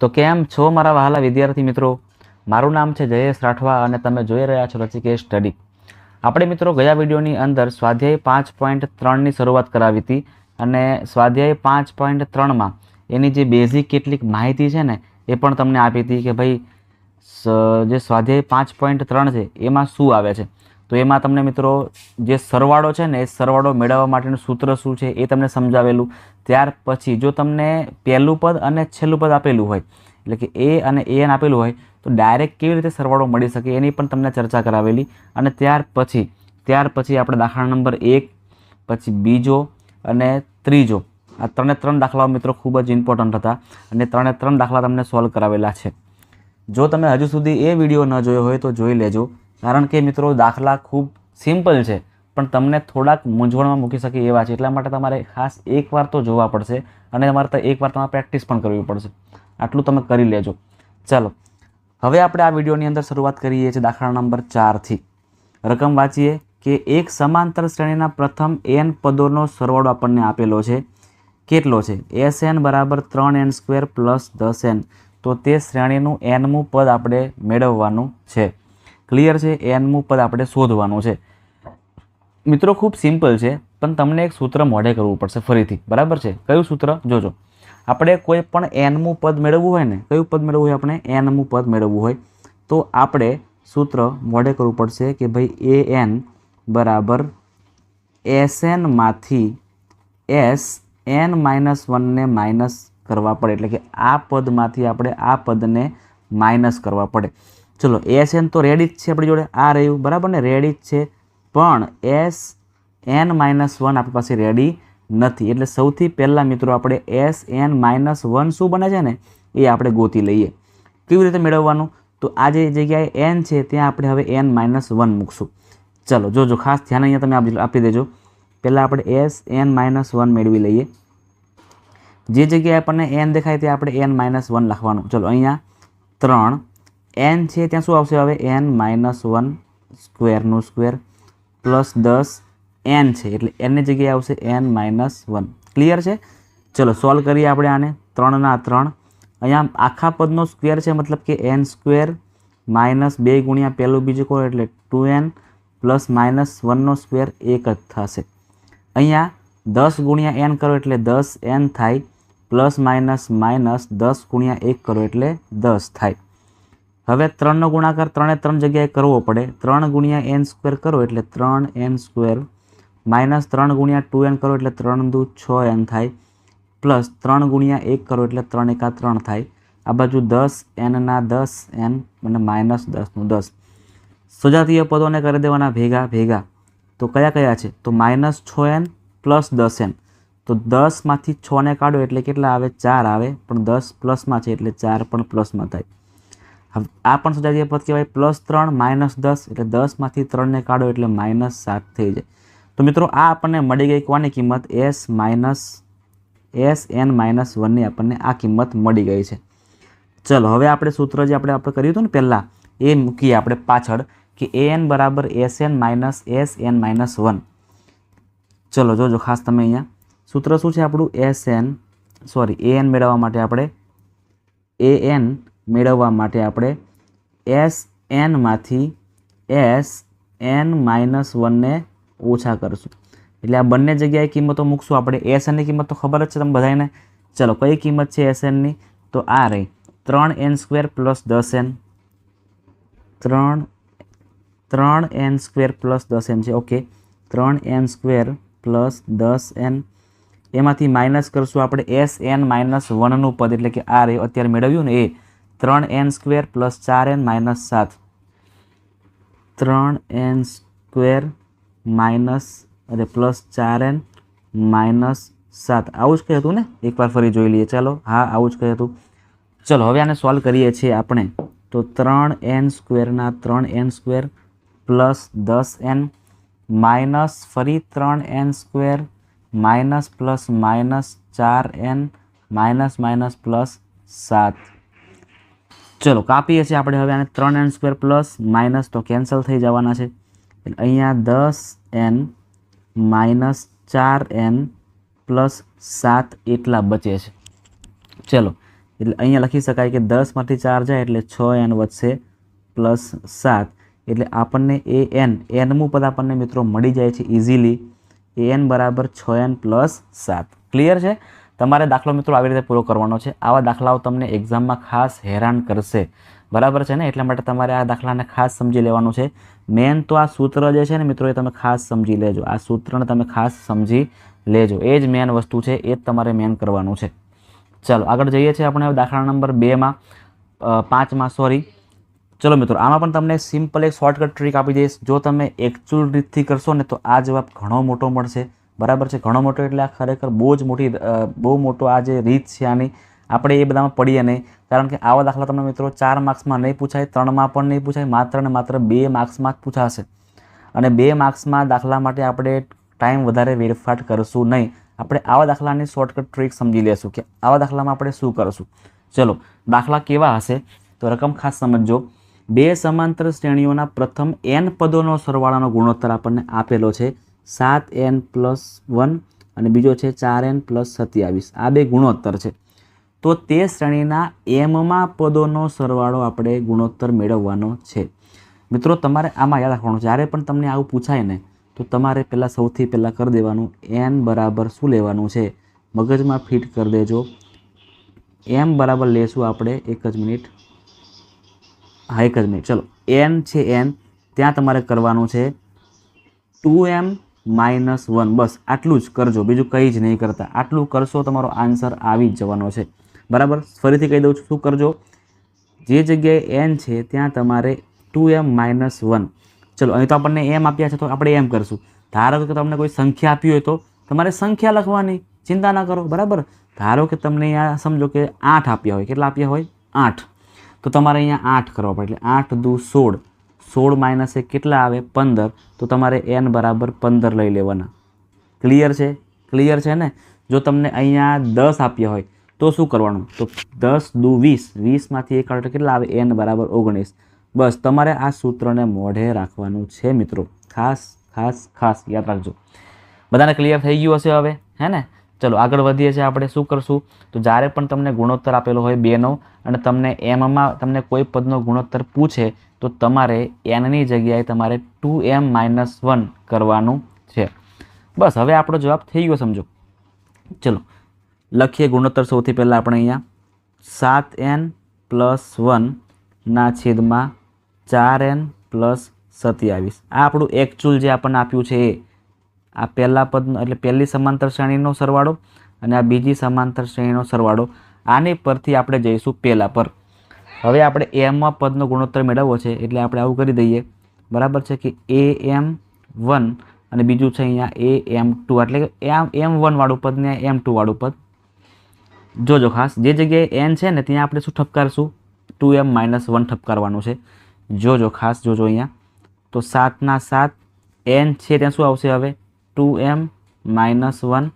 તો કેમ છો મારા વહાલા વિદ્યાર્થી મિત્રો? મારું નામ છે જયેશ રાઠવા અને તમે જોઈ રહ્યા છો રચિકેશ સ્ટડી. આપણે મિત્રો ગયા વિડીયોની અંદર સ્વાધ્યાય પાંચ પોઈન્ટ ત્રણની શરૂઆત કરાવી હતી અને સ્વાધ્યાય પાંચ પોઈન્ટ ત્રણમાં એની જે બેઝિક કેટલીક માહિતી છે ને, એ પણ તમને આપી હતી કે ભાઈ જે સ્વાધ્યાય પાંચ પોઈન્ટ ત્રણ છે, એમાં શું આવે છે? તો એમાં તમને મિત્રો જે સરવાળો છે ને એ સરવાળો મેળવવા માટેનું સૂત્ર શું છે એ તમને સમજાવેલું. ત્યાર પછી જો તમને પહેલું પદ અને છેલ્લું પદ આપેલું હોય, એટલે કે એ અને એન આપેલું હોય, તો ડાયરેક્ટ કેવી રીતે સરવાળો મળી શકે એની પણ તમને ચર્ચા કરાવેલી. અને ત્યાર પછી ત્યાર પછી આપણે દાખલા નંબર એક, પછી બીજો અને ત્રીજો. આ ત્રણે ત્રણ દાખલાઓ મિત્રો ખૂબ જ ઇમ્પોર્ટન્ટ હતા અને ત્રણે ત્રણ દાખલા તમને સોલ્વ કરાવેલા છે. જો તમે હજુ સુધી એ વીડિયો ન જોયો હોય તો જોઈ લેજો. કારણ કે મિત્રો, દાખલા ખૂબ સિમ્પલ છે, પણ તમને થોડાક મૂંઝવણમાં મૂકી શકે એવા છે. એટલા માટે તમારે ખાસ એકવાર તો જોવા પડશે અને તમારે તો એકવાર તમારે પ્રેક્ટિસ પણ કરવી પડશે. આટલું તમે કરી લેજો. ચાલો, હવે આપણે આ વિડીયોની અંદર શરૂઆત કરીએ છીએ દાખલા નંબર ચારથી રકમ વાંચીએ કે એક સમાંતર શ્રેણીના પ્રથમ એન પદોનો સરવાળો આપણને આપેલો છે. કેટલો છે? એસ એન બરાબર ત્રણ એન સ્ક્વેર પ્લસ દસ એન તો તે શ્રેણીનું એનમું પદ આપણે મેળવવાનું છે. ક્લિયર છે? એનમું પદ આપણે શોધવાનું છે. મિત્રો, ખૂબ સિમ્પલ છે, પણ તમને એક સૂત્ર મોઢે કરવું પડશે ફરીથી. બરાબર છે? કયું સૂત્ર? જોજો. આપણે કોઈ પણ એનમું પદ મેળવવું હોય ને, કયું પદ મેળવવું હોય આપણે? એનમું પદ મેળવવું હોય. તો આપણે સૂત્ર મોઢે કરવું પડશે કે ભાઈ એ એન બરાબર એસ એનમાંથી એસ એન માઇનસ વનને માઇનસ કરવા પડે. એટલે કે આ પદમાંથી આપણે આ પદને માઇનસ કરવા પડે. ચલો એસ એન તો રેડી જ છે આપણી જોડે. આ રહ્યું. બરાબર ને? રેડી જ છે. પણ એસ એન માઇનસ વન આપણી પાસે રેડી નથી. એટલે સૌથી પહેલાં મિત્રો આપણે એસ એન માઇનસ વન શું બને છે ને? એ આપણે ગોતી લઈએ. કેવી રીતે મેળવવાનું? તો આ જે જગ્યાએ એન છે, ત્યાં આપણે હવે એન માઇનસ વન મૂકશું. ચલો, જોજો, ખાસ ધ્યાન અહીંયા તમે આપી- દેજો. પહેલાં આપણે એસ એન માઇનસ વન મેળવી લઈએ. જે જગ્યાએ આપણને એન દેખાય, ત્યાં આપણે એન માઇનસ વન લખવાનું. ચલો, અહીંયા ત્રણ એન છે, ત્યાં શું આવશે હવે? એન માઇનસ વન સ્ક્વેરનું સ્ક્વેર પ્લસ દસ એન છે, એટલે એનની જગ્યાએ આવશે એન માઇનસ વન ક્લિયર છે? ચલો સોલ્વ કરીએ આપણે આને. ત્રણના ત્રણ. અહીંયા આખા પદનો સ્ક્વેર છે, મતલબ કે એન સ્ક્વેર માઇનસ બે ગુણ્યા પહેલું બીજું કહો એટલે ટુ એન પ્લસ માઇનસ વનનો સ્ક્વેર એક જ થશે. અહીંયા દસ ગુણ્યા એન કરો, એટલે દસ એન થાય. પ્લસ માઇનસ માઇનસ દસ ગુણ્યા એક કરો, એટલે દસ થાય. હવે ત્રણનો ગુણાકાર ત્રણે ત્રણ જગ્યાએ કરવો પડે. ત્રણ ગુણ્યા એન સ્ક્વેર કરો એટલે ત્રણ એન સ્ક્વેર માઇનસ ત્રણ ગુણ્યા ટુ એન કરો એટલે ત્રણ દુ છ એન થાય. પ્લસ ત્રણ ગુણ્યા એક કરો એટલે ત્રણ એકા ત્રણ થાય. આ બાજુ દસ એનના દસ એન અને માઇનસ દસનું દસ. સજાતીય પદોને કરી દેવાના ભેગા ભેગા. તો કયા કયા છે? તો માઇનસ છ એન પ્લસ દસ એન તો દસમાંથી છને કાઢો એટલે કેટલા આવે? ચાર આવે. પણ દસ પ્લસમાં છે એટલે ચાર પણ પ્લસમાં થાય. આ પણ સજાતીય પદ કહેવાય પ્લસ ત્રણ માઇનસ દસ એટલે દસમાંથી ત્રણને કાઢો એટલે માઇનસ સાત થઈ જાય. તો મિત્રો આ આપણને મળી ગઈ કોની કિંમત? S minus S N minus વનની આપણને આ કિંમત મળી ગઈ છે. ચલો, હવે આપણે સૂત્ર જે આપણે આપણે કર્યું હતું ને પહેલાં, એ મૂકીએ આપણે પાછળ કે એ એન બરાબર S N minus S N minus one ચલો, જોજો ખાસ તમે અહીંયા. સૂત્ર શું છે આપણું? S N sorry A N મેળવવા માટે આપણે એ એન મેળવવા માટે આપણે એસ એનમાંથી એસ એન માઇનસ વનને ઓછા કરશું. એટલે આ બંને જગ્યાએ કિંમતો મૂકશું. આપણે એસ એનની કિંમત તો ખબર જ છે તમે બધાને ચલો, કઈ કિંમત છે એસ એનની તો આ રહી. ત્રણ એન સ્ક્વેર પ્લસ દસ એન ત્રણ ત્રણ એન સ્ક્વેર પ્લસ દસ એન છે. ઓકે ત્રણ એન સ્ક્વેર પ્લસ દસ એન એમાંથી માઇનસ કરશું આપણે એસ એન માઇનસ વનનું પદ, એટલે કે આ અત્યારે મેળવ્યું ને એ ત્રણ એન સ્ક્વેર પ્લસ ચાર એન માઇનસ સાત. ત્રણ એન સ્ક્વેર માઇનસ અરે પ્લસ ચાર એન માઇનસ સાત. આવું જ કહ્યું હતું ને? એકવાર ફરી જોઈ લઈએ. ચાલો, હા, આવું જ કહ્યું હતું. ચલો, હવે આને સોલ્વ કરીએ છીએ આપણે. તો ત્રણ એન સ્ક્વેરના ત્રણ એન સ્ક્વેર પ્લસ દસ એન માઇનસ ફરી ત્રણ N square minus plus minus ચાર એન માઇનસ માઇનસ પ્લસ સાત. ચલો, કાપીએ છીએ આપણે હવે આને ત્રણ એન સ્ક્વેર પ્લસ માઇનસ તો કેન્સલ થઈ જવાના છે. એટલે અહીંયા દસ એન માઇનસ ચાર એન પ્લસ સાત એટલા બચે છે. ચલો, એટલે અહીંયા લખી શકાય કે દસમાંથી ચાર જાય એટલે છ એન વધશે પ્લસ સાત. એટલે આપણને એ એન એનમું પદ આપણને મિત્રો મળી જાય છે ઇઝીલી એ એન બરાબર છ એન પ્લસ સાત. ક્લિયર છે? તમારે દાખલો મિત્રો આવી રીતે પૂરો કરવાનો છે. આવા દાખલાઓ તમને એક્ઝામમાં ખાસ હેરાન કરશે. બરાબર છે ને? એટલા માટે તમારે આ દાખલાને ખાસ સમજી લેવાનું છે. મેન તો આ સૂત્ર જે છે ને મિત્રો એ તમે ખાસ સમજી લેજો. આ સૂત્રને તમે ખાસ સમજી લેજો. એ જ મેન વસ્તુ છે. એ જ તમારે મેન કરવાનું છે. ચાલો, આગળ જઈએ છીએ આપણે દાખલા નંબર બેમાં પાંચમાં સોરી ચલો મિત્રો, આમાં પણ તમને સિમ્પલ એક શોર્ટકટ ટ્રીક આપી દઈશ. જો તમે એકચ્યુઅલ રીતથી કરશો ને તો આ જવાબ ઘણો મોટો મળશે. બરાબર છે? ઘણો મોટો એટલે આ ખરેખર બહુ જ મોટી બહુ મોટો આ જે રીત છે આની, આપણે એ બધામાં પડીએ નહીં. કારણ કે આવા દાખલા તમને મિત્રો ચાર માર્ક્સમાં નહીં પૂછાય, ત્રણમાં પણ નહીં પૂછાય, માત્ર ને માત્ર બે માર્ક્સમાં જ પૂછાશે. અને બે માર્ક્સમાં દાખલા માટે આપણે ટાઈમ વધારે વેડફાટ કરશું નહીં. આપણે આવા દાખલાની શોર્ટકટ ટ્રીક સમજી લેશું કે આવા દાખલામાં આપણે શું કરશું. ચલો, દાખલા કેવા હશે? તો રકમ ખાસ સમજજો. બે સમાંતર શ્રેણીઓના પ્રથમ એન પદોનો સરવાળાનો ગુણોત્તર આપણને આપેલો છે. સાત એન પ્લસ વન અને બીજો છે ચાર એન પ્લસ સત્યાવીસ. આ બે ગુણોત્તર છે. તો તે શ્રેણીના એમમાં પદોનો સરવાળો આપણે ગુણોત્તર મેળવવાનો છે. મિત્રો, તમારે આમાં યાદ રાખવાનું, જ્યારે પણ તમને આવું પૂછાય ને, તો તમારે પહેલાં સૌથી પહેલાં કરી દેવાનું, એન બરાબર શું લેવાનું છે? મગજમાં ફિટ કરી દેજો. એમ બરાબર લેશું આપણે એક જ મિનિટ. હા, એક જ મિનિટ. ચલો, એન છે એન, ત્યાં તમારે કરવાનું છે. Two M minus one. બસ, આટલું જ કરજો. બીજું કંઈ જ નહીં કરતા. આટલું કરશો તમારો આન્સર આવી જ જવાનો છે. બરાબર? ફરીથી કહી દઉં છું, શું કરજો? જે જગ્યાએ એન છે, ત્યાં તમારે ટુ એમ માઇનસ વન. ચલો, અહીં તો આપણને એમ આપ્યા છે, તો આપણે એમ કરશું. ધારો કે તમને કોઈ સંખ્યા આપી હોય તો તમારે સંખ્યા લખવાની. ચિંતા ના કરો, બરાબર? ધારો કે તમને અહીંયા સમજો કે આઠ આપ્યા હોય. કેટલા આપ્યા હોય? આઠ. તો તમારે અહીંયા આઠ કરવા પડે. એટલે આઠ દુ સોળ. સોળ માઇનસ એક કેટલા આવે? પંદર. તો તમારે એન બરાબર પંદર લઈ લેવાના. ક્લિયર છે? ક્લિયર છે ને? જો તમને અહીંયા દસ આપ્યા હોય, તો શું કરવાનું? તો દસ દુ વીસ. વીસમાંથી એક કાઢો કેટલા આવે? એન બરાબર ઓગણીસ. બસ, તમારે આ સૂત્રને મોઢે રાખવાનું છે મિત્રો. ખાસ ખાસ ખાસ યાદ રાખજો. બધાને ક્લિયર થઈ ગયું હશે હવે? હે ને? ચલો આગળ વધીએ છીએ આપણે શું કરશું? તો જ્યારે પણ તમને ગુણોત્તર આપેલો હોય બેનો અને તમને એમમાં તમને કોઈ પદનો ગુણોત્તર પૂછે, તો તમારે એનની જગ્યાએ તમારે ટુ એમ માઇનસ વન કરવાનું છે. બસ, હવે આપણો જવાબ થઈ ગયો સમજો. ચલો, લખીએ ગુણોત્તર સૌથી પહેલાં આપણે અહીંયા. સાત એન પ્લસ વનના છેદમાં ચાર એન પ્લસ સત્યાવીસ. આ આપણું એકચ્યુઅલ જે આપણને આપ્યું છે એ. આ પહેલાં પદનો એટલે પહેલી સમાંતર શ્રેણીનો સરવાળો અને આ બીજી સમાંતર શ્રેણીનો સરવાળો. આની પરથી આપણે જઈશું પહેલા પર. હવે આપણે એમમાં પદનો ગુણોત્તર મેળવવો છે એટલે આપણે આવું કરી દઈએ. બરાબર છે કે એ એમ વન અને બીજું છે અહીંયા એ એમ ટુ એટલે કે એમ એમ વનવાળું પદ ને એમ ટુ વાળું પદ. જોજો ખાસ, જે જગ્યાએ એન છે ને ત્યાં આપણે શું ઠપકારશું? ટુ એમ માઇનસ વન ઠપકારવાનું છે. જોજો ખાસ, જોજો અહીંયા. તો સાતના સાત એન છે, ત્યાં શું આવશે હવે? ટુ એમ, માઇનસ વન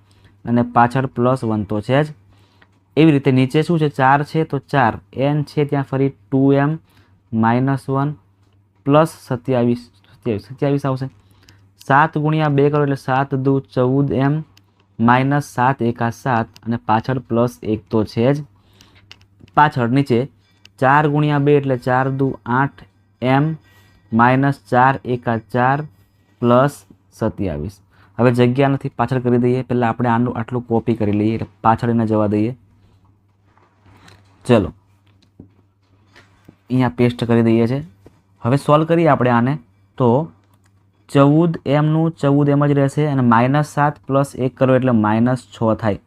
અને પાછળ પ્લસ વન તો છે જ. એવી રીતે નીચે શું છે? ચાર છે તો ચાર. એન છે ત્યાં ફરી two M, minus one, plus સત્યાવીસ. સત્યાવીસ. સત્યાવીસ આવશે. સાત ગુણ્યા બે કરો એટલે સાત દુ ચૌદ એમ, માઇનસ સાત એકા સાત અને પાછળ પ્લસ એક તો છે જ. પાછળ નીચે ચાર ગુણ્યા બે એટલે ચાર દુ આઠ એમ, માઇનસ ચાર એકા ચાર, પ્લસ સત્યાવીસ. હવે જગ્યા નથી, પાછળ કરી દઈએ. પહેલાં આપણે આનું આટલું કોપી કરી લઈએ, એટલે પાછળ એને જવા દઈએ. ચલો. અહીંયા પેસ્ટ કરી દઈએ છે. હવે સોલ્વ કરીએ આપણે આને. તો ચૌદ એમનું, ચૌદ એમ જ રહેશે અને માઇનસ સાત પ્લસ એક કરો એટલે માઇનસ છ થાય.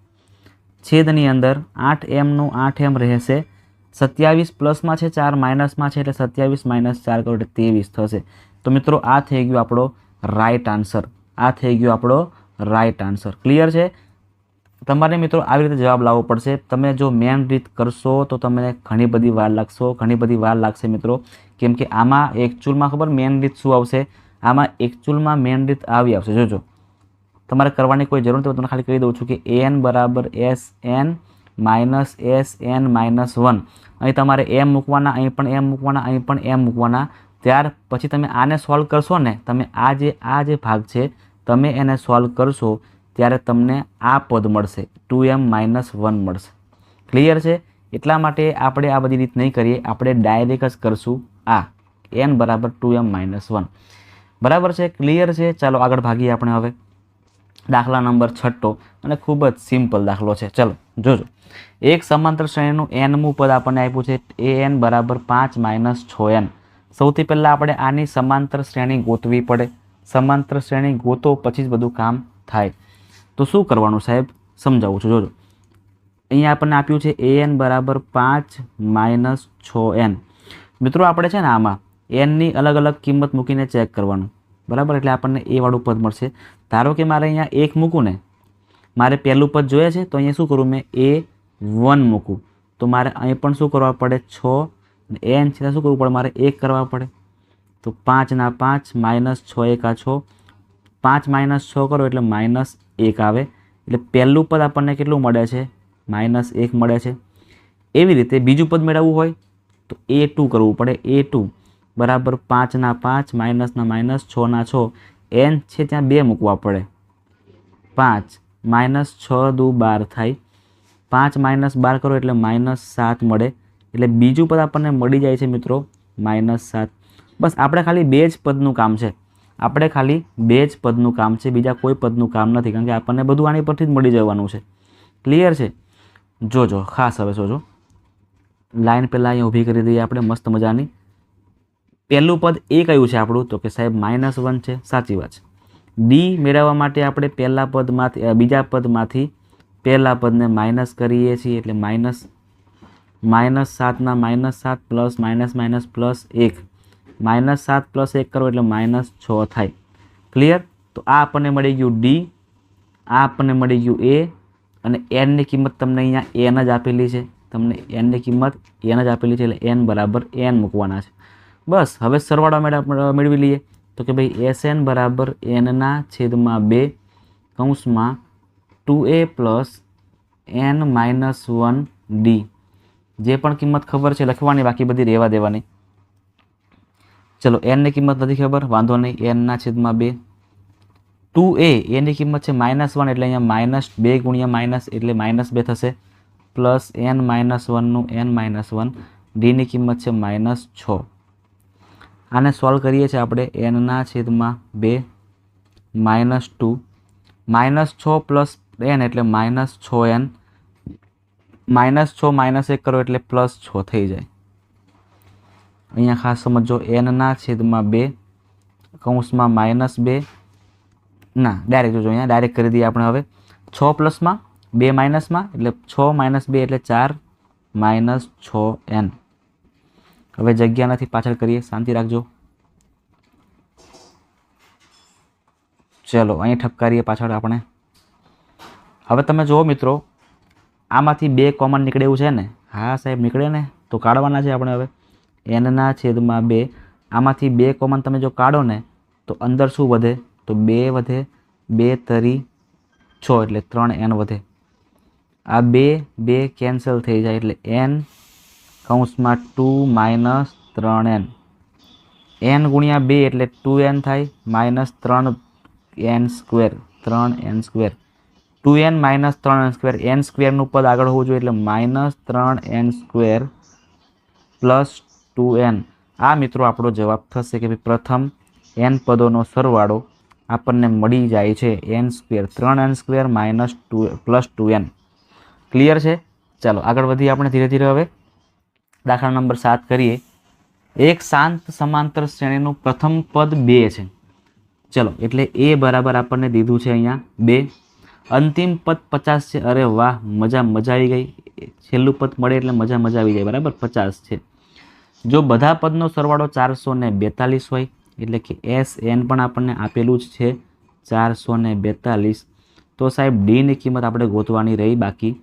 છેદની અંદર આઠ એમનું આઠ એમ રહેશે. સત્યાવીસ પ્લસમાં છે ચાર માઇનસમાં છે એટલે સત્યાવીસ માઇનસ ચાર કરો એટલે ત્રેવીસ થશે. તો મિત્રો, આ થઈ ગયો આપણો રાઈટ આન્સર આ થઈ ગયો આપણો રાઈટ આન્સર ક્લિયર છે? તમારે મિત્રો આવી રીતે જવાબ લાવવો પડશે. તમે જો મેન રીત કરશો તો તમને ઘણી બધી વાર લાગશો. ઘણી બધી વાર લાગશે મિત્રો. કેમ કે આમાં એકચ્યુઅલમાં ખબર મેન રીત શું આવશે? આમાં એકચ્યુઅલમાં મેન રીત આવી આવશે. જોજો. તમારે કરવાની કોઈ જરૂર નથી. તમને ખાલી કહી દઉં છું કે એન બરાબર S N minus S N minus one અહીં તમારે એમ મૂકવાના, અહીં પણ એમ મૂકવાના, અહીં પણ એમ મૂકવાના. ત્યાર પછી તમે આને સોલ્વ કરશો ને, તમે આ જે આ જે ભાગ છે તમે એને સોલ્વ કરશો, ત્યારે તમને આ પદ મળશે. ટુ એમ માઇનસ વન મળશે. ક્લિયર છે? એટલા માટે આપણે આ બધી રીત નહીં કરીએ. આપણે ડાયરેક્ટ જ કરશું આ. એન બરાબર ટુ એમ માઇનસ વન બરાબર છે? ક્લિયર છે? ચાલો આગળ ભાગીએ આપણે હવે. દાખલા નંબર છઠ્ઠો. અને ખૂબ જ સિમ્પલ દાખલો છે. ચલો, જોજો. એક સમાંતર શ્રેણીનું એનમું પદ આપણને આપ્યું છે. એ એન બરાબર પાંચ માઇનસ છ એન સૌથી પહેલાં આપણે આની સમાંતર શ્રેણી ગોતવી પડે. સમાંતર શ્રેણી ગોતો પછી જ બધું કામ થાય. તો શું કરવાનું સાહેબ? સમજાવું છું. જોજો. અહીંયા આપણને આપ્યું છે એ એન બરાબર પાંચ માઇનસ છ એન મિત્રો, આપણે છે ને આમાં એનની અલગ અલગ કિંમત મૂકીને ચેક કરવાનું. બરાબર? એટલે આપણને એ વાળું પદ મળશે. ધારો કે મારે અહીંયા એક મૂકું ને, મારે પહેલું પદ જોઈએ છે, તો અહીંયા શું કરું? મેં એ વન મૂકું. તો મારે અહીં પણ શું કરવા પડે? છ. એન છે શું કરવું પડે? મારે એક કરવા પડે. તો પાંચના પાંચ માઇનસ છ એકા છ. પાંચ માઇનસ છ કરો એટલે માઇનસ એક આવે. એટલે પહેલું પદ આપણને કેટલું મળે છે? માઇનસ એક મળે છે. એવી રીતે બીજું પદ મેળવવું હોય તો એ ટુ કરવું પડે. એ બરાબર પાંચના પાંચ માઇનસના માઇનસ છના છ. એન છે ત્યાં બે મૂકવા પડે. પાંચ માઇનસ છ દુ બાર થાય. પાંચ માઇનસ બાર કરો એટલે માઇનસ સાત મળે. એટલે બીજું પદ આપણને મળી જાય છે મિત્રો માઇનસ સાત. બસ આપણે ખાલી બે જ પદનું કામ છે. આપણે ખાલી બે જ પદનું કામ છે, બીજા કોઈ પદનું કામ નથી, કારણ કે આપણને બધું આની પરથી જ મળી જવાનું છે. ક્લિયર છે? જોજો ખાસ હવે જોજો લાઈન પહેલાં અહીંયા ઊભી કરી દઈએ આપણે, મસ્ત મજાની. પહેલું પદ એ કયું છે આપણું? તો કે સાહેબ માઇનસ વન છે, સાચી વાત છે. ડી મેળવવા માટે આપણે પહેલા પદમાંથી બીજા પદમાંથી પહેલા પદને માઇનસ કરીએ છીએ, એટલે માઇનસ માઇનસ સાતના માઇનસ સાત પ્લસ માઇનસ માઇનસ પ્લસ એક. માઇનસ સાત પ્લસ એક કરો એટલે માઇનસ છ થાય. ક્લિયર તો આ આપણને મળી ગયું ડી આ આપણને મળી ગયું એ અને એનની કિંમત તમને અહીંયા એન જ આપેલી છે. તમને એનની કિંમત એન જ આપેલી છે એટલે એન બરાબર એન મૂકવાના છે. બસ, હવે સરવાળો મેળવ- લઈએ. તો કે ભાઈ એસ એન બરાબર એનના છેદમાં બે કૌંસમાં two A plus N minus one D જે પણ કિંમત ખબર છે, લખવાની બાકી બધી રહેવા દેવાની. ચલો એનની કિંમત નથી ખબર, વાંધો નહીં એનના છેદમાં બે. ટુ એ એની કિંમત છે માઇનસ વન એટલે અહીંયા માઇનસ બે ગુણ્યા માઇનસ એટલે માઇનસ બે થશે. પ્લસ એન માઇનસ વનનું એન માઇનસ વન ડીની કિંમત છે માઇનસ છ. આને સોલ્વ કરીએ છીએ આપણે એનના છેદમાં બે, માઇનસ ટુ. માઇનસ છ પ્લસ એન એટલે માઇનસ છ એન માઇનસ છ માઇનસ એક કરો એટલે પ્લસ છ થઈ જાય. અહીંયા ખાસ સમજો એનના છેદમાં બે, કૌંસમાં માઇનસ બે, ના ડાયરેક્ટ જોજો અહીંયા ડાયરેક્ટ કરી દઈએ આપણે હવે. છ પ્લસમાં બે માઇનસમાં, એટલે છ માઇનસ બે એટલે ચાર માઇનસ છ એન હવે જગ્યા નથી પાછળ કરીએ, શાંતિ રાખજો. ચલો, અહીં ઠપકારીએ પાછળ આપણે. હવે તમે જુઓ મિત્રો, આમાંથી બે કોમન નીકળે એવું છે ને? હા સાહેબ, નીકળે ને? તો કાઢવાના છે આપણે હવે. એનના છેદમાં બે. આમાંથી બે કોમન તમે જો કાઢો ને, તો અંદર શું વધે? તો બે વધે બે તરી છ, એટલે ત્રણ એન વધે. આ બે બે કેન્સલ થઈ જાય એટલે એન કૌંસમાં ટુ માઇનસ ત્રણ એન. એન ગુણ્યા બે એટલે ટુ એન થાય, માઇનસ ત્રણ એન સ્ક્વેર, ત્રણ N square. Two N minus ત્રણ એન સ્ક્વેર, એન સ્ક્વેરનું પદ આગળ હોવું જોઈએ એટલે માઇનસ ત્રણ N square plus two N. આ મિત્રો આપણો જવાબ થશે કે ભાઈ પ્રથમ એન પદોનો સરવાળો આપણને મળી જાય છે એન સ્ક્વેર. ત્રણ N square minus two plus two N. Clear છે? ચાલો, આગળ વધીએ આપણે ધીરે ધીરે હવે. દાખલા નંબર સાત કરીએ. એક શાંત સમાંતર શ્રેણીનું પ્રથમ પદ બે છે. ચલો, એટલે એ બરાબર આપણને દીધું છે અહીંયા બે. અંતિમ પદ પચાસ છે. અરે વાહ, મજા મજા આવી ગઈ. છેલ્લું પદ મળે એટલે મજા મજા આવી જાય. બરાબર? પચાસ છે. જો બધા પદનો સરવાળો ચારસો ને બેતાલીસ હોય, એટલે કે એસ એન પણ આપણને આપેલું જ છે ચારસો બેતાલીસ. તો સાહેબ ડીની કિંમત આપણે ગોતવાની રહી, બાકી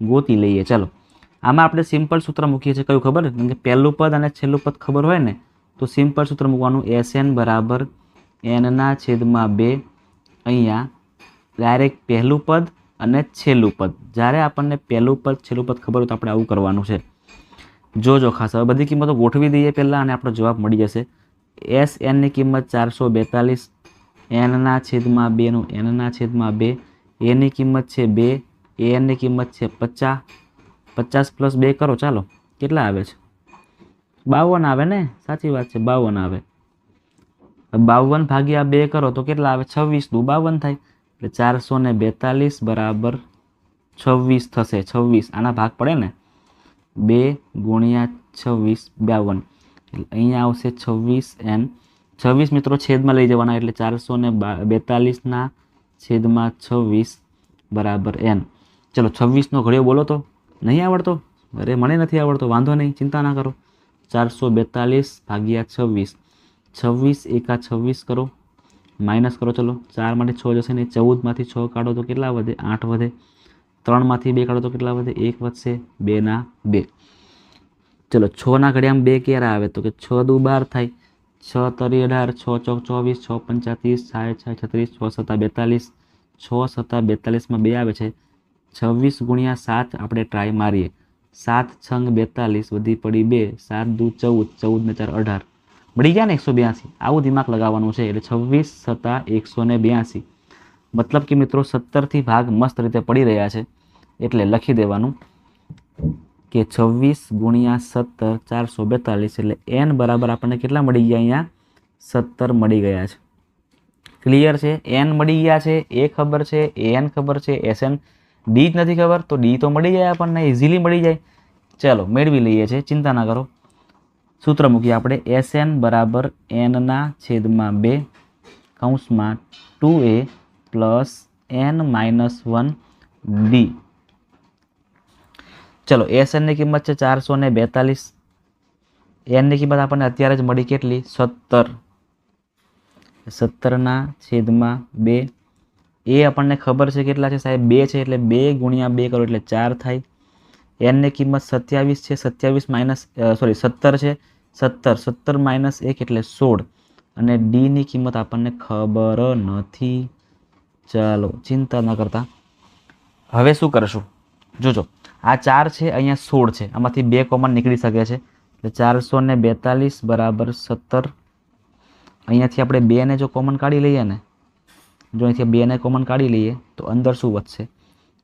ગોતી લઈએ. ચાલો, આમાં આપણે સિમ્પલ સૂત્ર મૂકીએ છીએ. કયું ખબર? કેમ કે પહેલું પદ અને છેલ્લું પદ ખબર હોય ને, તો સિમ્પલ સૂત્ર મૂકવાનું એસ એન બરાબર એનના છેદમાં બે અહીંયા ડાયરેક્ટ પહેલું પદ અને છેલ્લું પદ. જ્યારે આપણને પહેલું પદ, છેલ્લું પદ ખબર હોય તો આપણે આવું કરવાનું છે. જોજો ખાસ હવે બધી કિંમતો ગોઠવી દઈએ પહેલાં અને આપણો જવાબ મળી જશે. એસ એનની કિંમત ચારસો બેતાલીસ એનના છેદમાં બેનું એનના છેદમાં બે એની કિંમત છે બે એનની કિંમત છે પચાસ. પચાસ પ્લસ બે કરો, ચાલો. કેટલા આવે છે? બાવન આવે ને? સાચી વાત છે, બાવન આવે. બાવન ભાગ્યા બે કરો તો કેટલા આવે? છવ્વીસ દુ બાવન થાય. એટલે ચારસો ને બેતાલીસ બરાબર છવ્વીસ થશે. છવ્વીસ. આના ભાગ પડે ને? બે ગુણ્યા છવ્વીસ, બાવન. એટલે અહીંયા આવશે છવ્વીસ એન. છવ્વીસ મિત્રો છેદમાં લઈ જવાના એટલે ચારસો ને બેતાલીસના છેદમાં છવ્વીસ બરાબર એન. ચલો છવ્વીસનો ઘડિયો બોલો તો. નહીં આવડતો? અરે મને નથી આવડતો, વાંધો નહીં, ચિંતા ના કરો. ચારસો બેતાલીસ ભાગ્યા છવ્વીસ. છવ્વીસ એકા છવ્વીસ કરો. માઇનસ કરો, ચલો. ચાર માટે છ જશે ને ચૌદમાંથી છ કાઢો તો કેટલા વધે? આઠ વધે. ત્રણમાંથી બે કાઢો તો કેટલા વધે? એક વધશે બેના બે. ચલો છના ઘડિયામાં બે ક્યારે આવે? તો કે છ દુ બાર થાય. છ તરી અઢાર, છ ચોક ચોવીસ, છ પંચાતીસ સાત છ છત્રીસ, છ સત્તા બેતાલીસ. છ સત્તા બેતાલીસમાં બે આવે છે. છવ્વીસ ગુણ્યા સાત આપણે ટ્રાય મારીએ. સાત છંગ બેતાલીસ વધી પડી બે, સાત દુ ચૌદ ચૌદ ને ચાર અઢાર. મળી ગયા ને એકસો બ્યાસી? આવું દિમાગ લગાવવાનું છે, એટલે છવ્વીસ સત્તા એકસો ને બ્યાસી. મતલબ કે મિત્રો, સત્તરથી ભાગ મસ્ત રીતે પડી રહ્યા છે. એટલે લખી દેવાનું કે છવ્વીસ ગુણ્યા સત્તર ચારસો બેતાલીસ એટલે એન બરાબર આપણને કેટલા મળી ગયા અહીંયા? સત્તર મળી ગયા છે. ક્લિયર છે? એન મળી ગયા છે? એ ખબર છે? એન ખબર છે? એસ એન ડી જ નથી ખબર? તો ડી તો મળી જાય આપણને ઇઝીલી મળી જાય. ચાલો, મેળવી લઈએ છીએ ચિંતા ના કરો. સૂત્ર મૂકીએ આપણે. એસ એન બરાબર એનના છેદમાં બે કૌંસમાં two A plus N minus one D ચલો એસ એનની કિંમત છે ચારસો ને બેતાલીસ. એનની કિંમત આપણને અત્યારે જ મળી કેટલી? સત્તર. સત્તરના છેદમાં બે. એ આપણને ખબર છે કેટલા છે સાહેબ? બે છે એટલે બે ગુણ્યા બે કરો એટલે ચાર થાય. એનની કિંમત સત્યાવીસ છે, સત્યાવીસ માઇનસ સોરી સત્તર છે, સત્તર. સત્તર માઇનસ એક એટલે સોળ. અને ડીની કિંમત આપણને ખબર નથી. ચાલો, ચિંતા ન કરતા. હવે શું કરશું? જોજો. આ ચાર છે, અહીંયા સોળ છે. આમાંથી બે કોમન નીકળી શકે છે. એટલે ચારસો ને બેતાલીસ બરાબર સત્તર. અહીંયાથી આપણે બેને જો કોમન કાઢી લઈએ ને, જો અહીંથી બેને કોમન કાઢી લઈએ, તો અંદર શું વધશે?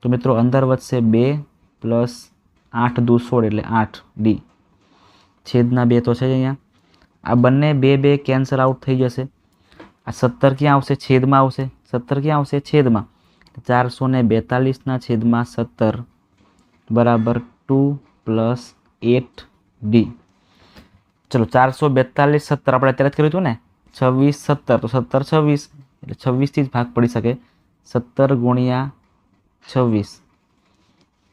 તો મિત્રો અંદર વધશે બે પ્લસ આઠ દુ સોળ એટલે આઠ ડી. છેદના બે તો છે જ અહીંયા. આ બંને બે બે કેન્સલ આઉટ થઈ જશે. આ સત્તર ક્યાં આવશે? છેદમાં આવશે. સત્તર ક્યાં આવશે? છેદમાં. ચારસો ને બેતાલીસના છેદમાં સત્તર. બરાબર ટુ પ્લસ એટ ડી. ચલો, ચારસો બેતાલીસ સત્તર આપણે અત્યારે જ કર્યું હતું ને? છવ્વીસ સત્તર. તો સત્તર છવ્વીસ, એટલે છવ્વીસથી જ ભાગ પડી શકે. સત્તર ગુણ્યા છવ્વીસ.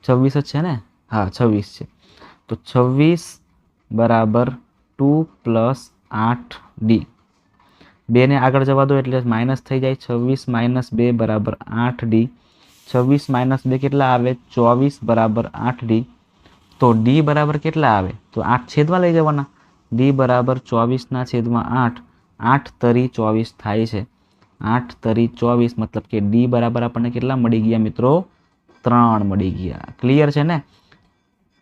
છવ્વીસ જ છે ને? હા, છવ્વીસ છે. તો છવ્વીસ બરાબર ટુ પ્લસ આઠ ડી. બેને આગળ જવા દો એટલે માઇનસ થઈ જાય. છવ્વીસ માઇનસ બે બરાબર આઠ ડી. છવ્વીસ માઇનસ બે કેટલા આવે? ચોવીસ બરાબર આઠ ડી. તો ડી બરાબર કેટલા આવે? તો આઠ છેદમાં લઈ જવાના. ડી બરાબર ચોવીસના છેદમાં આઠ. આઠ તરી ચોવીસ થાય છે. આઠ તરી ચોવીસ મતલબ કે ડી બરાબર આપણને કેટલા મળી ગયા મિત્રો? ત્રણ મળી ગયા. ક્લિયર છે ને?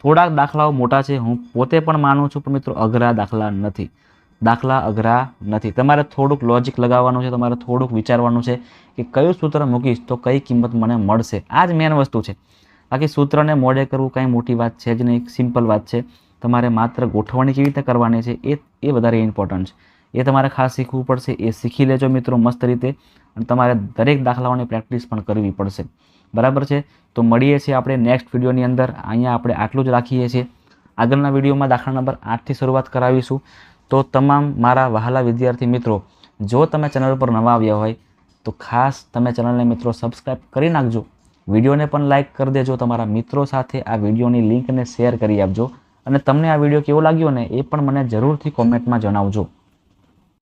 થોડાક દાખલાઓ મોટા છે. હું પોતે પણ માનું છું, પણ મિત્રો અઘરા દાખલા નથી. દાખલા અઘરા નથી. તમારે થોડુંક લોજિક લગાવવાનું છે, તમારે થોડુંક વિચારવાનું છે કે કયું સૂત્ર મૂકીશ તો કઈ કિંમત મને મળશે. આ જ મેન વસ્તુ છે. બાકી સૂત્રને મોડે કરવું કાંઈ મોટી વાત છે જ નહીં સિમ્પલ વાત છે. તમારે માત્ર ગોઠવણી કેવી રીતે કરવાની છે એ એ વધારે ઇમ્પોર્ટન્ટ છે. એ તમારે ખાસ શીખવું પડશે, એ શીખી લેજો મિત્રો મસ્ત રીતે અને તમારે દરેક દાખલાઓની પ્રેક્ટિસ પણ કરવી પડશે. બરાબર છે? તો મળીએ છીએ આપણે નેક્સ્ટ વિડીયોની અંદર. અહીંયા આપણે આટલું જ રાખીએ છીએ. આગળના વિડીયોમાં દાખલા નંબર આઠથી શરૂઆત કરાવીશું. તો તમામ મારા વહાલા વિદ્યાર્થી મિત્રો, જો તમે ચેનલ પર નવા આવ્યા હોય, તો ખાસ તમે ચેનલને મિત્રો સબસ્ક્રાઈબ કરી નાખજો. વિડીયોને પણ લાઇક કરી દેજો, તમારા મિત્રો સાથે આ વિડીયોની લિંકને શેર કરી આપજો. અને તમને આ વીડિયો કેવો લાગ્યો ને એ પણ મને જરૂરથી કોમેન્ટમાં જણાવજો.